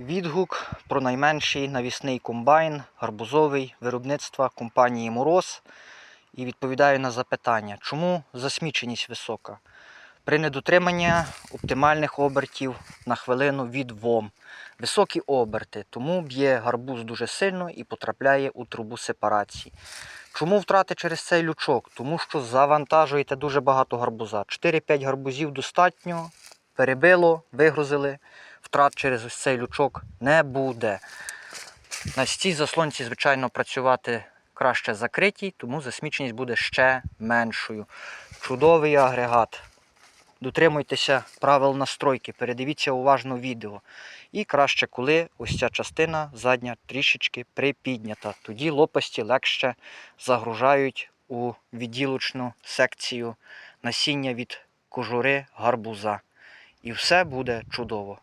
Відгук про найменший навісний комбайн гарбузовий виробництва компанії Мороз. І відповідаю на запитання, чому засміченість висока? При недотриманні оптимальних обертів на хвилину від ВОМ. Високі оберти, тому б'є гарбуз дуже сильно і потрапляє у трубу сепарації. Чому втрати через цей лючок? Тому що завантажуєте дуже багато гарбуза. 4-5 гарбузів достатньо, перебило, вигрузили. Втрат через ось цей лючок не буде. На цій заслонці, звичайно, працювати краще закритій, тому засміченість буде ще меншою. Чудовий агрегат. Дотримуйтеся правил настройки, передивіться уважно відео. І краще, коли ось ця частина задня трішечки припіднята. Тоді лопасті легше загружають у відділочну секцію насіння від кожури гарбуза. І все буде чудово.